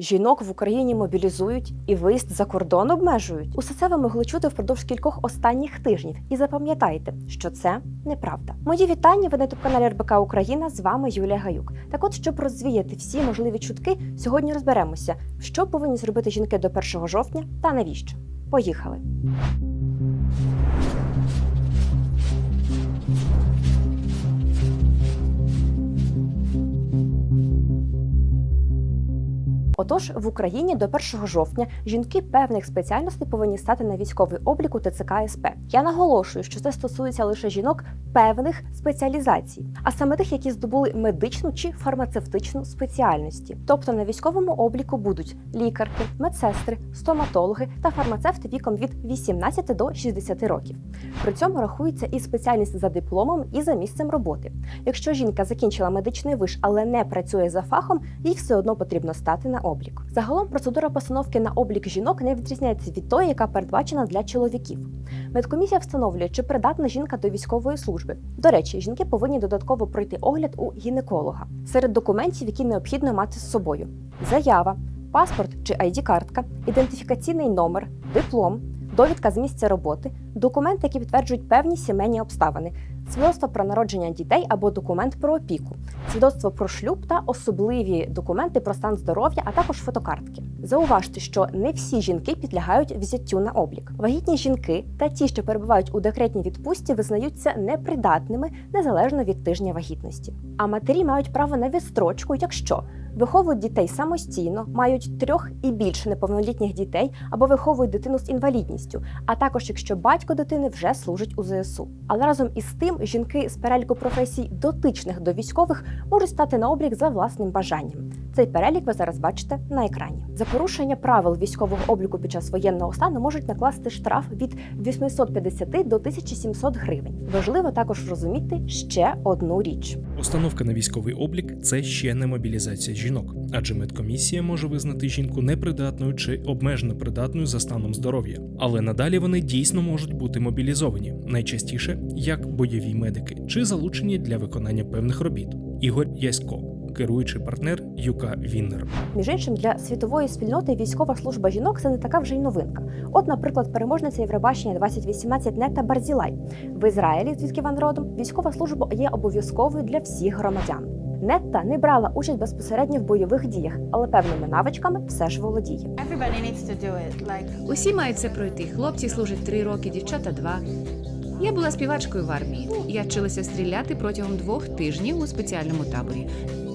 Жінок в Україні мобілізують і виїзд за кордон обмежують. Усе це ви могли чути впродовж кількох останніх тижнів. І запам'ятайте, що це неправда. Мої вітання. Ви на ютуб-каналі РБК Україна. З вами Юлія Гаюк. Так, от, щоб розвіяти всі можливі чутки, сьогодні розберемося, що повинні зробити жінки до 1 жовтня та навіщо. Поїхали. Отож, в Україні до 1 жовтня жінки певних спеціальностей повинні стати на військовий облік у ТЦК СП. Я наголошую, що це стосується лише жінок певних спеціалізацій, а саме тих, які здобули медичну чи фармацевтичну спеціальності. Тобто на військовому обліку будуть лікарки, медсестри, стоматологи та фармацевти віком від 18 до 60 років. При цьому рахується і спеціальність за дипломом, і за місцем роботи. Якщо жінка закінчила медичний виш, але не працює за фахом, їй все одно потрібно стати на облік. Загалом процедура постановки на облік жінок не відрізняється від тої, яка передбачена для чоловіків. Медкомісія встановлює, чи придатна жінка до військової служби. До речі, жінки повинні додатково пройти огляд у гінеколога. Серед документів, які необхідно мати з собою: заява, паспорт чи id картка ідентифікаційний номер, диплом, довідка з місця роботи, документи, які підтверджують певні сімейні обставини, свідоцтво про народження дітей або документ про опіку, свідоцтво про шлюб та особливі документи про стан здоров'я, а також фотокартки. Зауважте, що не всі жінки підлягають взяттю на облік. Вагітні жінки та ті, що перебувають у декретній відпустці, визнаються непридатними незалежно від тижня вагітності. А матері мають право на відстрочку, якщо виховують дітей самостійно, мають трьох і більше неповнолітніх дітей або виховують дитину з інвалідністю, а також якщо батько дитини вже служить у ЗСУ. Але разом із тим жінки з переліку професій дотичних до військових можуть стати на облік за власним бажанням. Цей перелік ви зараз бачите на екрані. За порушення правил військового обліку під час воєнного стану можуть накласти штраф від 850 до 1700 гривень. Важливо також розуміти ще одну річ. Установка на військовий облік це ще не мобілізація жінок, адже медкомісія може визнати жінку непридатною чи обмежено придатною за станом здоров'я. Але надалі вони дійсно можуть бути мобілізовані, найчастіше як бойові медики чи залучені для виконання певних робіт. Ігор Ясько, керуючий партнер Юка Віннер. Між іншим, для світової спільноти військова служба жінок це не така вже й новинка. От, наприклад, переможниця Євробачення 2018 Нета Барзілай в Ізраїлі, звідки вона родом, військова служба є обов'язковою для всіх громадян. Нетта не брала участь безпосередньо в бойових діях, але певними навичками все ж володіє. Like Усі мають це пройти. Хлопці служать три роки, дівчата два. Я була співачкою в армії. Я вчилася стріляти протягом двох тижнів у спеціальному таборі.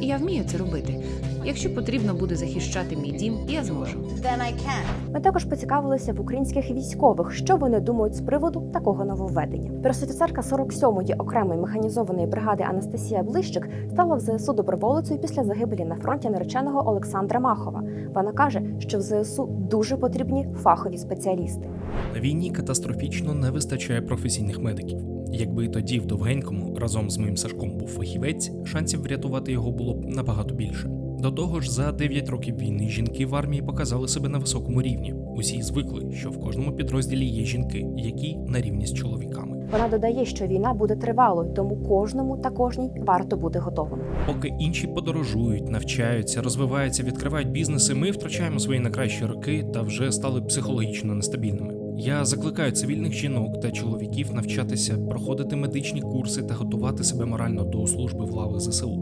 І я вмію це робити. Якщо потрібно буде захищати мій дім, я зможу. then I can. Ми також поцікавилися в українських військових, що вони думають з приводу такого нововведення. Пресофіцерка 47-ї окремої механізованої бригади Анастасія Блищик стала в ЗСУ доброволицею після загибелі на фронті нареченого Олександра Махова. Вона каже, що в ЗСУ дуже потрібні фахові спеціалісти. На війні катастрофічно не вистачає професійних медиків. Якби тоді в довгенькому разом з моїм Сашком був фахівець, шансів врятувати його було б набагато більше. До того ж, за 9 років війни жінки в армії показали себе на високому рівні. Усі звикли, що в кожному підрозділі є жінки, які на рівні з чоловіками. Вона додає, що війна буде тривалою, тому кожному та кожній варто бути готовим. Поки інші подорожують, навчаються, розвиваються, відкривають бізнеси, ми втрачаємо свої найкращі роки та вже стали психологічно нестабільними. Я закликаю цивільних жінок та чоловіків навчатися, проходити медичні курси та готувати себе морально до служби в лавах ЗСУ.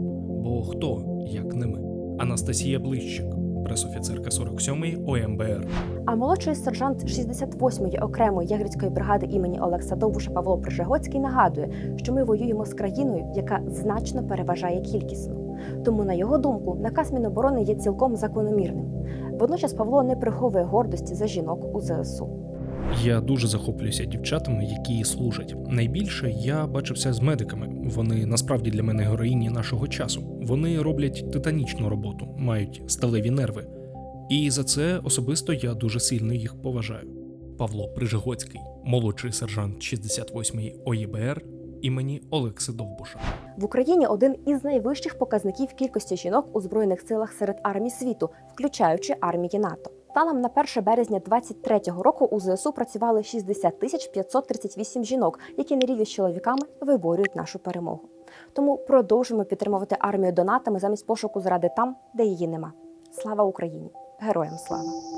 Бо хто, як не ми? Анастасія Блищик, пресофіцерка 47-ї ОМБР. А молодший сержант 68-ї окремої ягрицької бригади імені Олекса Довбуша Павло Прижегоцький нагадує, що ми воюємо з країною, яка значно переважає кількісно. Тому, на його думку, наказ Міноборони є цілком закономірним. Водночас Павло не приховує гордості за жінок у ЗСУ. Я дуже захоплююся дівчатами, які служать. Найбільше я бачився з медиками. Вони насправді для мене героїні нашого часу. Вони роблять титанічну роботу, мають сталеві нерви. І за це особисто я дуже сильно їх поважаю. Павло Прижигоцький, молодший сержант 68-ї ОЄБР імені Олекси Довбуша. В Україні один із найвищих показників кількості жінок у збройних силах серед армій світу, включаючи армії НАТО. Станом на 1 березня 2023 року у ЗСУ працювали 60 тисяч 538 жінок, які на рівні з чоловіками виборюють нашу перемогу. Тому продовжуємо підтримувати армію донатами замість пошуку зради там, де її нема. Слава Україні! Героям слава!